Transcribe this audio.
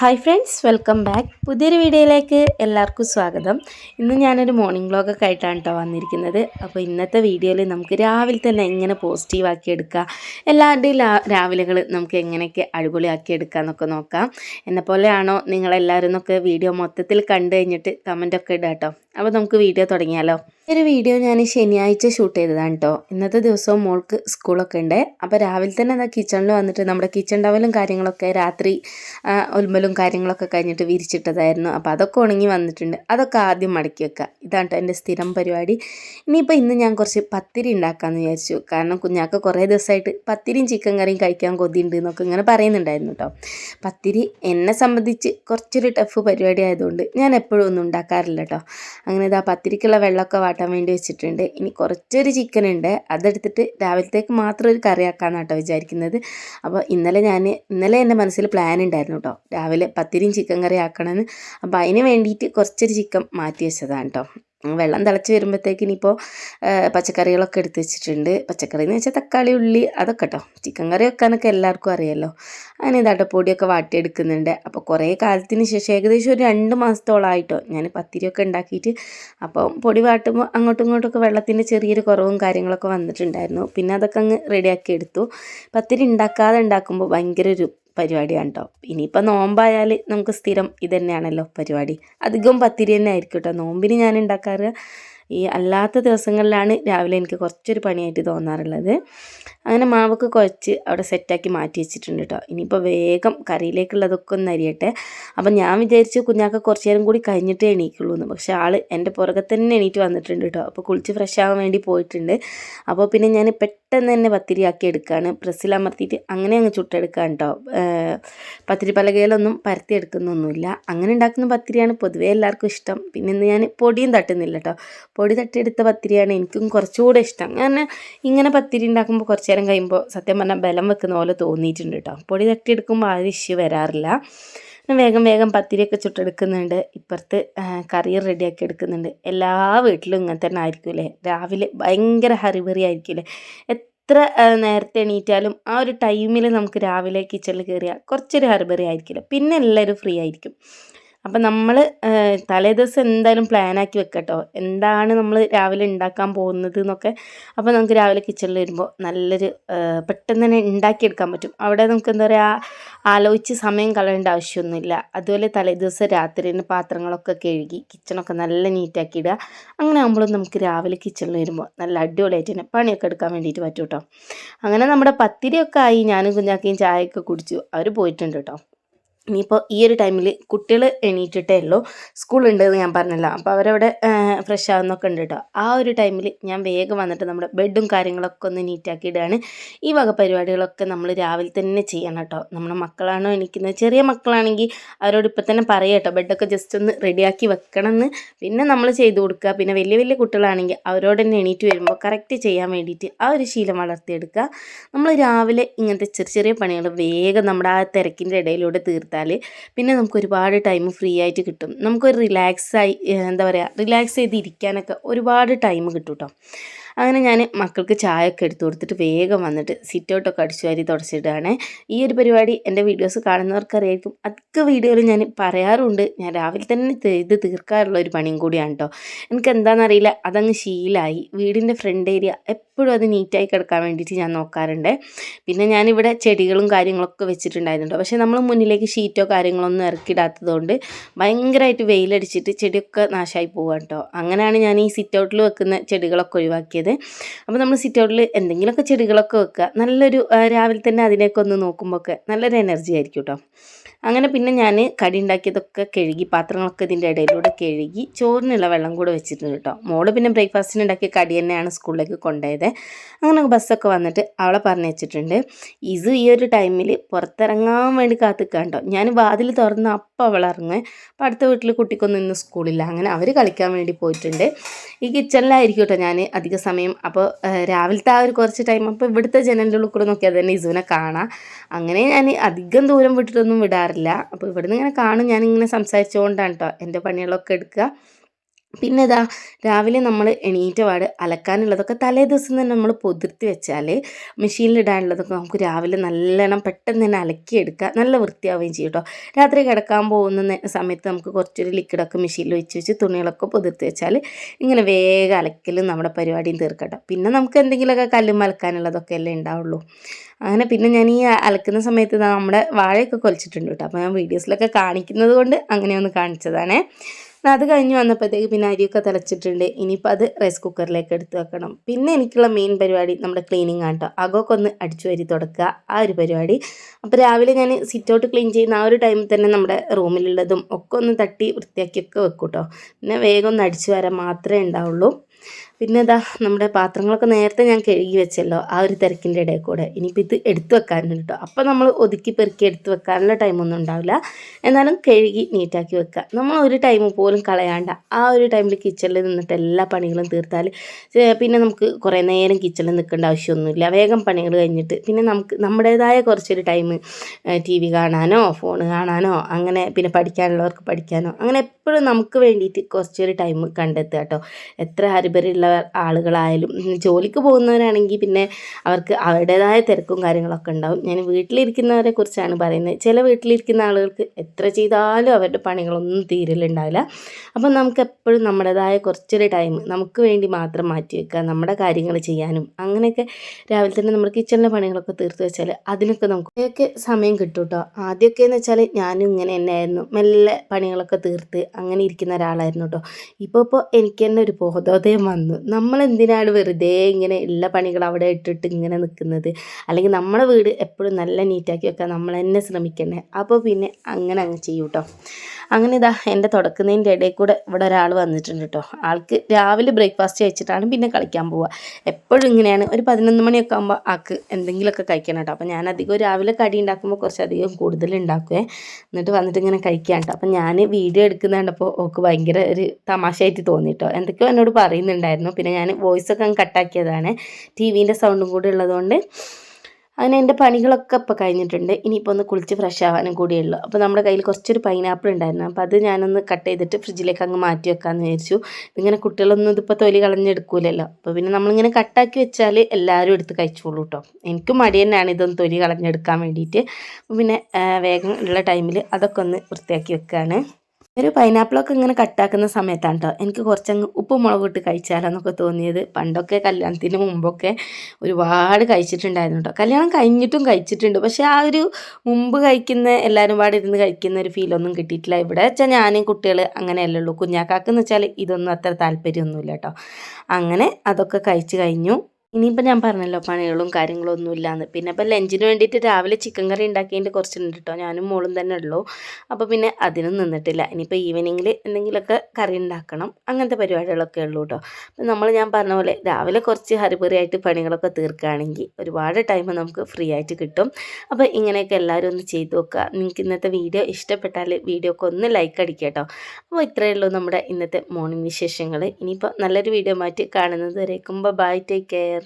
Hi friends welcome back പുതിയൊരു വീഡിയോയിലേക്ക് എല്ലാവർക്കും സ്വാഗതം. ഇന്ന് ഞാനൊരു മോർണിംഗ് വ്ളോഗൊക്കെ ആയിട്ടാണ് കേട്ടോ വന്നിരിക്കുന്നത്. അപ്പോൾ ഇന്നത്തെ വീഡിയോയിൽ നമുക്ക് രാവിലെ തന്നെ എങ്ങനെ പോസിറ്റീവാക്കി എടുക്കുക എല്ലാവരുടെയും രാവിലെകൾ നമുക്ക് എങ്ങനെയൊക്കെ അടിപൊളിയാക്കി എടുക്കുക എന്നൊക്കെ നോക്കാം. എന്നെ പോലെയാണോ നിങ്ങളെല്ലാവരും എന്നൊക്കെ വീഡിയോ മൊത്തത്തിൽ കണ്ടു കഴിഞ്ഞിട്ട് കമന്റൊക്കെ ഇടാം കേട്ടോ അപ്പോൾ നമുക്ക് വീഡിയോ തുടങ്ങിയാലോ? ഒരു വീഡിയോ ഞാൻ ശനിയാഴ്ച ഷൂട്ട് ചെയ്തതാണ് കേട്ടോ ഇന്നത്തെ ദിവസവും മോൾക്ക് സ്കൂളൊക്കെ ഉണ്ട്. അപ്പോൾ രാവിലെ തന്നെ എന്താ കിച്ചണിൽ വന്നിട്ട് നമ്മുടെ കിച്ചൺ ടവലും കാര്യങ്ങളൊക്കെ രാത്രി ഒൽമലും കാര്യങ്ങളൊക്കെ കഴിഞ്ഞിട്ട് വിരിച്ചിട്ടതായിരുന്നു. അപ്പോൾ അതൊക്കെ ഉണങ്ങി വന്നിട്ടുണ്ട്. അതൊക്കെ ആദ്യം മടക്കി വെക്കുക ഇതാണ് കേട്ടോ എന്റെ സ്ഥിരം പരിപാടി. ഇനിയിപ്പോൾ ഇന്ന് ഞാൻ കുറച്ച് പത്തിരി ഉണ്ടാക്കാമെന്ന് വിചാരിച്ചു. കാരണം കുഞ്ഞാക്ക് കുറേ ദിവസമായിട്ട് പത്തിരിയും ചിക്കൻ കറിയും കഴിക്കാൻ കൊതിയുണ്ട് എന്നൊക്കെ ഇങ്ങനെ പറയുന്നുണ്ടായിരുന്നു കേട്ടോ പത്തിരി എന്നെ സംബന്ധിച്ച് കുറച്ചൊരു ടഫ് പരിപാടി ആയതുകൊണ്ട് ഞാൻ എപ്പോഴും ഒന്നും ഉണ്ടാക്കാറില്ല കേട്ടോ അങ്ങനെ ഇതാ പത്തിരിക്കുള്ള വെള്ളമൊക്കെ വാട്ടാൻ വേണ്ടി വെച്ചിട്ടുണ്ട്. ഇനി കുറച്ചൊരു ചിക്കൻ ഉണ്ട്. അതെടുത്തിട്ട് രാവിലത്തേക്ക് മാത്രം ഒരു കറി ആക്കാമെന്നാണ് കേട്ടോ വിചാരിക്കുന്നത്. അപ്പോൾ ഇന്നലെ ഞാൻ ഇന്നലെ എന്റെ മനസ്സിൽ പ്ലാൻ ഉണ്ടായിരുന്നു കേട്ടോ രാവിലെ പത്തിരിയും ചിക്കൻ കറി ആക്കണമെന്ന് അപ്പോൾ അതിന് വേണ്ടിയിട്ട് കുറച്ചൊരു ചിക്കൻ മാറ്റി വെച്ചതാണ് കേട്ടോ വെള്ളം തിളച്ച് വരുമ്പോഴത്തേക്ക് ഇനിയിപ്പോൾ പച്ചക്കറികളൊക്കെ എടുത്ത് വെച്ചിട്ടുണ്ട്. പച്ചക്കറി എന്ന് വെച്ചാൽ തക്കാളി ഉള്ളി അതൊക്കെ കേട്ടോ ചിക്കൻ കറി വെക്കാനൊക്കെ എല്ലാവർക്കും അറിയാമല്ലോ അങ്ങനെ ഇതാട്ടോ പൊടിയൊക്കെ വാട്ടിയെടുക്കുന്നുണ്ട്. അപ്പോൾ കുറേ കാലത്തിന് ശേഷം ഏകദേശം ഒരു രണ്ട് മാസത്തോളമായിട്ടോ ഞാൻ പത്തിരിയൊക്കെ ഉണ്ടാക്കിയിട്ട് അപ്പോൾ പൊടി വാട്ടുമ്പോൾ അങ്ങോട്ടും ഇങ്ങോട്ടൊക്കെ വെള്ളത്തിന്റെ ചെറിയൊരു കുറവും കാര്യങ്ങളൊക്കെ വന്നിട്ടുണ്ടായിരുന്നു. പിന്നെ അതൊക്കെ അങ്ങ് റെഡിയാക്കി എടുത്തു. പത്തിരി ഉണ്ടാക്കാതെ ഉണ്ടാക്കുമ്പോൾ ഭയങ്കര ഒരു പരിപാടിയാണ് കേട്ടോ ഇനിയിപ്പോൾ നോമ്പായാൽ നമുക്ക് സ്ഥിരം ഇത് തന്നെയാണല്ലോ പരിപാടി. അധികം പത്തിരി തന്നെ ആയിരിക്കും കേട്ടോ. നോമ്പിന് ഞാൻ ഉണ്ടാക്കാറ് ഈ അല്ലാത്ത ദിവസങ്ങളിലാണ് രാവിലെ എനിക്ക് കുറച്ചൊരു പണിയായിട്ട് തോന്നാറുള്ളത്. അങ്ങനെ മാവൊക്കെ കുഴച്ച് അവിടെ സെറ്റാക്കി മാറ്റി വെച്ചിട്ടുണ്ട് കേട്ടോ ഇനിയിപ്പോൾ വേഗം കറിയിലേക്കുള്ളതൊക്കെ ഒന്ന് അരിയട്ടെ. അപ്പം ഞാൻ വിചാരിച്ച് കുഞ്ഞാക്ക കുറച്ച് നേരം കൂടി കഴിഞ്ഞിട്ടേ എണീക്കുള്ളൂ എന്ന് പക്ഷേ ആൾ എന്റെ പുറകെ തന്നെ എണീറ്റ് വന്നിട്ടുണ്ട് കേട്ടോ അപ്പോൾ കുളിച്ച് ഫ്രഷ് ആവാൻ വേണ്ടി പോയിട്ടുണ്ട്. അപ്പോൾ പിന്നെ ഞാൻ പെട്ടെന്ന് തന്നെ പത്തിരി ആക്കി എടുക്കുകയാണ് പ്രസ്സിൽ അമർത്തിയിട്ട് അങ്ങനെ അങ്ങ് ചുട്ടെടുക്കുകയാണ് കേട്ടോ പത്തിരി പലകയിലൊന്നും പരത്തി എടുക്കുന്നൊന്നുമില്ല. അങ്ങനെ ഉണ്ടാക്കുന്ന പത്തിരിയാണ് പൊതുവേ എല്ലാവർക്കും ഇഷ്ടം. പിന്നെ ഇന്ന് ഞാൻ പൊടിയും തട്ടുന്നില്ല കേട്ടോ പൊടി തട്ടിയെടുത്ത പത്തിരിയാണ് എനിക്കും കുറച്ചുകൂടെ ഇഷ്ടം. കാരണം ഇങ്ങനെ പത്തിരി ഉണ്ടാക്കുമ്പോൾ കുറച്ച് നേരം കഴിയുമ്പോൾ സത്യം പറഞ്ഞാൽ ബലം വെക്കുന്ന പോലെ തോന്നിയിട്ടുണ്ട് കേട്ടോ പൊടി തട്ടിയെടുക്കുമ്പോൾ ആ ഇഷ്യൂ വരാറില്ല. വേഗം വേഗം പത്തിരിയൊക്കെ ചുട്ടെടുക്കുന്നുണ്ട്. ഇപ്പുറത്ത് കറി റെഡിയാക്കി എടുക്കുന്നുണ്ട്. എല്ലാ വീട്ടിലും ഇങ്ങനെ തന്നെ ആയിരിക്കുമല്ലേ രാവിലെ ഭയങ്കര ഹറിബറി ആയിരിക്കില്ലേ? എത്ര നേരത്തെ എണീറ്റാലും ആ ഒരു ടൈമിൽ നമുക്ക് രാവിലെ കിച്ചണിൽ കയറിയാൽ കുറച്ചൊരു ഹറിബറി ആയിരിക്കില്ല. പിന്നെ എല്ലാവരും ഫ്രീ ആയിരിക്കും. അപ്പം നമ്മൾ തലേ ദിവസം എന്തായാലും പ്ലാനാക്കി വെക്കട്ടോ. എന്താണ് നമ്മൾ രാവിലെ ഉണ്ടാക്കാൻ പോകുന്നത് എന്നൊക്കെ. അപ്പോൾ നമുക്ക് രാവിലെ കിച്ചണിൽ വരുമ്പോൾ നല്ലൊരു പെട്ടെന്ന് തന്നെ ഉണ്ടാക്കിയെടുക്കാൻ പറ്റും. അവിടെ നമുക്ക് എന്താ പറയുക ആലോചിച്ച് സമയം കളയേണ്ട ആവശ്യമൊന്നുമില്ല. അതുപോലെ തലേ ദിവസം രാത്രി തന്നെ പാത്രങ്ങളൊക്കെ കഴുകി കിച്ചണൊക്കെ നല്ല നീറ്റാക്കി ഇടുക. അങ്ങനെ ആകുമ്പോഴും നമുക്ക് രാവിലെ കിച്ചണിൽ വരുമ്പോൾ നല്ല അടിപൊളിയായിട്ട് തന്നെ പണിയൊക്കെ എടുക്കാൻ വേണ്ടിയിട്ട് പറ്റും കേട്ടോ അങ്ങനെ നമ്മുടെ പത്തിരിയൊക്കെ ആയി ഞാനും കുഞ്ഞാക്കയും ചായയൊക്കെ കുടിച്ചു. അവർ പോയിട്ടുണ്ട് കേട്ടോ. ഇനിയിപ്പോൾ ഈ ഒരു ടൈമിൽ കുട്ടികൾ എണീറ്റിട്ടേ ഉള്ളൂ. സ്കൂൾ ഉണ്ടെന്ന് ഞാൻ പറഞ്ഞല്ലോ. അപ്പോൾ അവരവിടെ ഫ്രഷ് ആവുന്നൊക്കെ ഉണ്ട് കേട്ടോ ആ ഒരു ടൈമിൽ ഞാൻ വേഗം വന്നിട്ട് നമ്മുടെ ബെഡും കാര്യങ്ങളൊക്കെ ഒന്ന് നീറ്റാക്കി ഇടുകയാണ് ഈ വക പരിപാടികളൊക്കെ നമ്മൾ രാവിലെ തന്നെ ചെയ്യണം കേട്ടോ നമ്മുടെ മക്കളാണോ എണീക്കുന്നത്? ചെറിയ മക്കളാണെങ്കിൽ അവരോട് ഇപ്പം തന്നെ പറയാം കേട്ടോ ബെഡൊക്കെ ജസ്റ്റ് ഒന്ന് റെഡിയാക്കി വെക്കണം എന്ന് പിന്നെ നമ്മൾ ചെയ്ത് കൊടുക്കുക. പിന്നെ വലിയ വലിയ കുട്ടികളാണെങ്കിൽ അവരോട് തന്നെ എണീറ്റ് വരുമ്പോൾ കറക്റ്റ് ചെയ്യാൻ വേണ്ടിയിട്ട് ആ ഒരു ശീലം വളർത്തിയെടുക്കുക. നമ്മൾ രാവിലെ ഇങ്ങനത്തെ ചെറിയ ചെറിയ പണികൾ വേഗം നമ്മുടെ ആ തിരക്കിന്റെ ഇടയിലൂടെ തീർത്താൽ പിന്നെ നമുക്ക് ഒരുപാട് ടൈം ഫ്രീ ആയിട്ട് കിട്ടും. നമുക്കൊരു റിലാക്സായി എന്താ പറയുക റിലാക്സ് ചെയ്ത് ഇരിക്കാനൊക്കെ ഒരുപാട് ടൈം കിട്ടും കേട്ടോ അങ്ങനെ ഞാൻ മക്കൾക്ക് ചായ ഒക്കെ എടുത്തു കൊടുത്തിട്ട് വേഗം വന്നിട്ട് സിറ്റ് ഔട്ടൊക്കെ അടിച്ചു വാരി തുടച്ചിട്ടാണ് ഈ ഒരു പരിപാടി എന്റെ വീഡിയോസ് കാണുന്നവർക്കറിയായിരിക്കും. അധിക വീഡിയോയിൽ ഞാൻ പറയാറുണ്ട്. ഞാൻ രാവിലെ തന്നെ ചെയ്ത് തീർക്കാറുള്ള ഒരു പണിയും കൂടിയാണ് കേട്ടോ എനിക്ക് എന്താണെന്നറിയില്ല അതങ്ങ് ശീലായി. വീടിന്റെ ഫ്രണ്ട് ഏരിയ എപ്പോഴും അത് നീറ്റായി കിടക്കാൻ വേണ്ടിയിട്ട് ഞാൻ നോക്കാറുണ്ട്. പിന്നെ ഞാനിവിടെ ചെടികളും കാര്യങ്ങളൊക്കെ വെച്ചിട്ടുണ്ടായിരുന്നു പക്ഷേ നമ്മൾ മുന്നിലേക്ക് ഷീറ്റോ കാര്യങ്ങളൊന്നും ഇറക്കിയിടാത്തതുകൊണ്ട് ഭയങ്കരമായിട്ട് വെയിലടിച്ചിട്ട് ചെടിയൊക്കെ നാശമായി പോവാണ് കേട്ടോ അങ്ങനെയാണ് ഞാൻ ഈ സിറ്റ് ഔട്ടിൽ വെക്കുന്ന ചെടികളൊക്കെ ഒഴിവാക്കിയത്. അപ്പോൾ നമ്മൾ സിറ്റ് ഔട്ടിൽ എന്തെങ്കിലുമൊക്കെ ചെടികളൊക്കെ വെക്കുക. നല്ലൊരു രാവിലെ തന്നെ അതിനെയൊക്കെ ഒന്ന് നോക്കുമ്പോൾ ഒക്കെ നല്ലൊരു എനർജി ആയിരിക്കും കേട്ടോ അങ്ങനെ പിന്നെ ഞാൻ കടി ഉണ്ടാക്കിയതൊക്കെ കഴുകി പാത്രങ്ങളൊക്കെ ഇതിന്റെ ഇടയിലൂടെ കഴുകി ചോറിനുള്ള വെള്ളം കൂടെ വെച്ചിട്ടുണ്ട് കേട്ടോ മോൾ പിന്നെ ബ്രേക്ക്ഫാസ്റ്റിന് ഉണ്ടാക്കിയ കടി തന്നെയാണ് സ്കൂളിലേക്ക് കൊണ്ടുപോയത്. അങ്ങനെ ബസ്സൊക്കെ വന്നിട്ട് അവളെ പറഞ്ഞു വെച്ചിട്ടുണ്ട് ഇത് ഈ ഒരു ടൈമിൽ പുറത്തിറങ്ങാൻ വേണ്ടി കാത്തിക്കാൻ കേട്ടോ ഞാൻ വാതിൽ തുറന്ന് അപ്പം അവൾ ഇറങ്ങുക അപ്പം അടുത്ത വീട്ടിൽ കുട്ടിക്കൊന്നും ഇന്ന് സ്കൂളില്ല. അങ്ങനെ അവർ കളിക്കാൻ വേണ്ടി പോയിട്ടുണ്ട്. ഈ കിച്ചണിലായിരിക്കും കേട്ടോ ഞാൻ അധിക സമയം അപ്പോൾ രാവിലത്തെ ആ ഒരു കുറച്ച് ടൈം അപ്പോൾ ഇവിടുത്തെ ജനലിന്റെ ഉള്ളിൽ കൂടെ നോക്കിയാൽ തന്നെ ഇസുവിനെ കാണാം. അങ്ങനെ ഞാൻ അധികം ദൂരം വിട്ടിട്ടൊന്നും വിടാറില്ല. അപ്പോൾ ഇവിടുന്ന് ഇങ്ങനെ കാണും. ഞാനിങ്ങനെ സംസാരിച്ചുകൊണ്ടാണ് കേട്ടോ എന്റെ പണികളൊക്കെ എടുക്കുക. പിന്നെ ഇതാ രാവിലെ നമ്മൾ എണീറ്റ പാട് അലക്കാനുള്ളതൊക്കെ തലേ ദിവസം തന്നെ നമ്മൾ പൊതിർത്തി വെച്ചാൽ മെഷീനിലിടാനുള്ളതൊക്കെ നമുക്ക് രാവിലെ നല്ലോണം പെട്ടെന്ന് തന്നെ അലക്കിയെടുക്കുക നല്ല വൃത്തിയാവുകയും ചെയ്യും കേട്ടോ രാത്രി കിടക്കാൻ പോകുന്ന സമയത്ത് നമുക്ക് കുറച്ചൊരു ലിക്വിഡൊക്കെ മെഷീനിൽ വെച്ച് വെച്ച് തുണികളൊക്കെ പൊതിർത്തി വെച്ചാൽ ഇങ്ങനെ വേഗം അലക്കലും നമ്മുടെ പരിപാടിയും തീർക്കട്ടോ പിന്നെ നമുക്ക് എന്തെങ്കിലുമൊക്കെ കല്ലും അലക്കാനുള്ളതൊക്കെ അല്ലേ ഉണ്ടാവുള്ളൂ. അങ്ങനെ പിന്നെ ഞാൻ ഈ അലക്കുന്ന സമയത്ത് നമ്മുടെ വാഴയൊക്കെ കൊലച്ചിട്ടുണ്ട് കേട്ടോ അപ്പോൾ ഞാൻ വീഡിയോസിലൊക്കെ കാണിക്കുന്നത് കൊണ്ട് അങ്ങനെ ഒന്ന് കാണിച്ചതാണേ. അത് കഴിഞ്ഞ് വന്നപ്പോഴത്തേക്ക് പിന്നെ അരിയൊക്കെ തിളച്ചിട്ടുണ്ട്. ഇനിയിപ്പോൾ അത് റൈസ് കുക്കറിലേക്ക് എടുത്ത് വെക്കണം. പിന്നെ എനിക്കുള്ള മെയിൻ പരിപാടി നമ്മുടെ ക്ലീനിങ് ആണ് കേട്ടോ അകമൊക്കെ ഒന്ന് അടിച്ചു വരി തുടക്കുക. ആ ഒരു പരിപാടി. അപ്പോൾ രാവിലെ ഞാൻ സിറ്റ് ഔട്ട് ക്ലീൻ ചെയ്യുന്ന ആ ഒരു ടൈമിൽ തന്നെ നമ്മുടെ റൂമിലുള്ളതും ഒക്കെ ഒന്ന് തട്ടി വൃത്തിയാക്കിയൊക്കെ വെക്കും കേട്ടോ പിന്നെ വേഗം ഒന്ന് അടിച്ചു വരാൻ മാത്രമേ ഉണ്ടാവുള്ളൂ. പിന്നെ ഇതാ നമ്മുടെ പാത്രങ്ങളൊക്കെ നേരത്തെ ഞാൻ കഴുകി വെച്ചല്ലോ ആ ഒരു തിരക്കിന്റെ ഇടയിൽ കൂടെ. ഇനിയിപ്പോൾ ഇത് എടുത്തു വെക്കാനുണ്ട് കേട്ടോ. അപ്പോൾ നമ്മൾ ഒതുക്കി പെറുക്കി എടുത്തു വെക്കാനുള്ള ടൈമൊന്നും ഉണ്ടാവില്ല. എന്നാലും കഴുകി നീറ്റാക്കി വെക്കുക. നമ്മൾ ഒരു ടൈം പോലും കളയാണ്ട. ആ ഒരു ടൈമിൽ കിച്ചണിൽ നിന്നിട്ട് എല്ലാ പണികളും തീർത്താൽ പിന്നെ നമുക്ക് കുറേ നേരം കിച്ചണിൽ നിൽക്കേണ്ട ആവശ്യമൊന്നുമില്ല. വേഗം പണികൾ കഴിഞ്ഞിട്ട് പിന്നെ നമുക്ക് നമ്മുടേതായ കുറച്ചൊരു ടൈം ടി വി കാണാനോ ഫോൺ കാണാനോ അങ്ങനെ പിന്നെ പഠിക്കാനുള്ളവർക്ക് പഠിക്കാനോ അങ്ങനെ എപ്പോഴും നമുക്ക് വേണ്ടിയിട്ട് കുറച്ചൊരു ടൈം കണ്ടെത്തുക കേട്ടോ. എത്ര ഹരിബരിയുള്ള ആളുകളായാലും ജോലിക്ക് പോകുന്നവരാണെങ്കിൽ പിന്നെ അവർക്ക് അവരുടേതായ തിരക്കും കാര്യങ്ങളൊക്കെ ഉണ്ടാവും. ഞാൻ വീട്ടിലിരിക്കുന്നവരെ കുറിച്ചാണ് പറയുന്നത്. ചില വീട്ടിലിരിക്കുന്ന ആളുകൾക്ക് എത്ര ചെയ്താലും അവരുടെ പണികളൊന്നും തീരലുണ്ടാവില്ല. അപ്പം നമുക്ക് എപ്പോഴും നമ്മുടേതായ കുറച്ചൊരു ടൈം നമുക്ക് വേണ്ടി മാത്രം മാറ്റി വെക്കുക നമ്മുടെ കാര്യങ്ങൾ ചെയ്യാനും അങ്ങനെയൊക്കെ രാവിലെ തന്നെ നമ്മൾ കിച്ചണിലെ പണികളൊക്കെ തീർത്ത് വെച്ചാൽ അതിനൊക്കെ നമുക്ക് ഒക്കെ സമയം കിട്ടും കേട്ടോ ആദ്യമൊക്കെ എന്ന് വെച്ചാൽ ഞാനും ഇങ്ങനെ തന്നെയായിരുന്നു. മെല്ലെ പണികളൊക്കെ തീർത്ത് അങ്ങനെ ഇരിക്കുന്ന ഒരാളായിരുന്നു കേട്ടോ ഇപ്പോൾ ഇപ്പോൾ എനിക്ക് തന്നെ ഒരു ബോധോദയം വന്നു. നമ്മൾ എന്തിനാണ് വെറുതെ ഇങ്ങനെ എല്ലാ പണികൾ അവിടെ ഇട്ടിട്ട് ഇങ്ങനെ നിൽക്കുന്നത് അല്ലെങ്കിൽ നമ്മുടെ വീട് എപ്പോഴും നല്ല നീറ്റാക്കി വെക്കാൻ നമ്മൾ തന്നെ ശ്രമിക്കണേ അപ്പോൾ പിന്നെ അങ്ങനെ അങ്ങ് ചെയ്യും കേട്ടോ അങ്ങനെ ഇതാ എന്റെ തുടക്കുന്നതിന്റെ ഇടയിൽ കൂടെ ഇവിടെ ഒരാൾ വന്നിട്ടുണ്ട് കേട്ടോ ആൾക്ക് രാവിലെ ബ്രേക്ക്ഫാസ്റ്റ് കഴിച്ചിട്ടാണ് പിന്നെ കളിക്കാൻ പോവുക. എപ്പോഴും ഇങ്ങനെയാണ്. ഒരു പതിനൊന്ന് മണിയൊക്കെ ആകുമ്പോൾ ആൾക്ക് എന്തെങ്കിലുമൊക്കെ കഴിക്കണം കേട്ടോ അപ്പോൾ ഞാൻ അധികം രാവിലെ കടി ഉണ്ടാക്കുമ്പോൾ കുറച്ചധികം കൂടുതൽ ഉണ്ടാക്കുവേ. എന്നിട്ട് വന്നിട്ട് ഇങ്ങനെ കഴിക്കാൻ കേട്ടോ അപ്പോൾ ഞാൻ വീഡിയോ എടുക്കുന്ന കണ്ടപ്പോൾ ഓക്ക് ഭയങ്കര ഒരു തമാശയായിട്ട് തോന്നി കേട്ടോ എന്തൊക്കെയോ എന്നോട് പറയുന്നുണ്ടായിരുന്നു. പിന്നെ ഞാൻ വോയിസ് ഒക്കെ കട്ടാക്കിയതാണ്. ടി വിന്റെ സൗണ്ടും കൂടി ഉള്ളതുകൊണ്ട് അങ്ങനെ എന്റെ പണികളൊക്കെ ഇപ്പോൾ കഴിഞ്ഞിട്ടുണ്ട്. ഇനിയിപ്പോൾ ഒന്ന് കുളിച്ച് ഫ്രഷ് ആവാനും കൂടിയേ ഉള്ളൂ അപ്പോൾ നമ്മുടെ കയ്യിൽ കുറച്ചൊരു പൈനാപ്പിൾ ഉണ്ടായിരുന്നു. അപ്പോൾ അത് ഞാനൊന്ന് കട്ട് ചെയ്തിട്ട് ഫ്രിഡ്ജിലേക്ക് അങ്ങ് മാറ്റി വെക്കാമെന്ന് വിചാരിച്ചു. ഇങ്ങനെ കുട്ടികളൊന്നും ഇതിപ്പോൾ തൊലി കളഞ്ഞെടുക്കൂലല്ലോ. അപ്പോൾ പിന്നെ നമ്മളിങ്ങനെ കട്ടാക്കി വെച്ചാൽ എല്ലാവരും എടുത്ത് കഴിച്ചോളൂ കേട്ടോ എനിക്കും മടി തന്നെയാണ് ഇതൊന്ന് തൊലി കളഞ്ഞെടുക്കാൻ വേണ്ടിയിട്ട്. അപ്പോൾ പിന്നെ വേഗം ഉള്ള ടൈമിൽ അതൊക്കെ ഒന്ന് വൃത്തിയാക്കി വെക്കുകയാണ് ഒരു പൈനാപ്പിളൊക്കെ ഇങ്ങനെ കട്ടാക്കുന്ന സമയത്താണ് കേട്ടോ എനിക്ക് കുറച്ചങ്ങ് ഉപ്പ് മുളക് ഇട്ട് കഴിച്ചാലെന്നൊക്കെ തോന്നിയത്. പണ്ടൊക്കെ കല്യാണത്തിന് മുമ്പൊക്കെ ഒരുപാട് കഴിച്ചിട്ടുണ്ടായിരുന്നു കേട്ടോ കല്യാണം കഴിഞ്ഞിട്ടും കഴിച്ചിട്ടുണ്ട്. പക്ഷേ ആ ഒരു മുമ്പ് കഴിക്കുന്ന എല്ലാവരും പാടെ ഇരുന്ന് കഴിക്കുന്ന ഒരു ഫീലൊന്നും കിട്ടിയിട്ടില്ല. ഇവിടെ വെച്ചാൽ ഞാനും കുട്ടികൾ അങ്ങനെയല്ലേ ഉള്ളൂ. കുഞ്ഞാക്കാക്കെന്ന് വെച്ചാൽ ഇതൊന്നും അത്ര താല്പര്യമൊന്നുമില്ല കേട്ടോ അങ്ങനെ അതൊക്കെ കഴിച്ച് കഴിഞ്ഞു. ഇനിയിപ്പോൾ ഞാൻ പറഞ്ഞല്ലോ പണികളും കാര്യങ്ങളും ഒന്നും ഇല്ലാന്ന്. പിന്നെ ഇപ്പോൾ ലഞ്ചിന് വേണ്ടിയിട്ട് രാവിലെ ചിക്കൻ കറി ഉണ്ടാക്കിയതിന്റെ കുറച്ചുണ്ട് കേട്ടോ ഞാനും മോളും തന്നെ ഉള്ളൂ. അപ്പോൾ പിന്നെ അതിനും നിന്നിട്ടില്ല. ഇനിയിപ്പോൾ ഈവനിങ്ങിൽ എന്തെങ്കിലുമൊക്കെ കറി ഉണ്ടാക്കണം. അങ്ങനത്തെ പരിപാടികളൊക്കെ ഉള്ളൂ കേട്ടോ അപ്പം നമ്മൾ ഞാൻ പറഞ്ഞ പോലെ രാവിലെ കുറച്ച് ഹരിബറിയായിട്ട് പണികളൊക്കെ തീർക്കുകയാണെങ്കിൽ ഒരുപാട് ടൈം നമുക്ക് ഫ്രീ ആയിട്ട് കിട്ടും. അപ്പോൾ ഇങ്ങനെയൊക്കെ എല്ലാവരും ഒന്ന് ചെയ്തു നോക്കുക. നിങ്ങൾക്ക് ഇന്നത്തെ വീഡിയോ ഇഷ്ടപ്പെട്ടാൽ വീഡിയോക്ക് ഒന്ന് ലൈക്ക് അടിക്കുക കേട്ടോ അപ്പോൾ ഇത്രയേ ഉള്ളൂ നമ്മുടെ ഇന്നത്തെ മോർണിംഗ് വിശേഷങ്ങൾ. ഇനിയിപ്പോൾ നല്ലൊരു വീഡിയോ മാറ്റി കാണുന്നത് വരേക്കും. Bye take care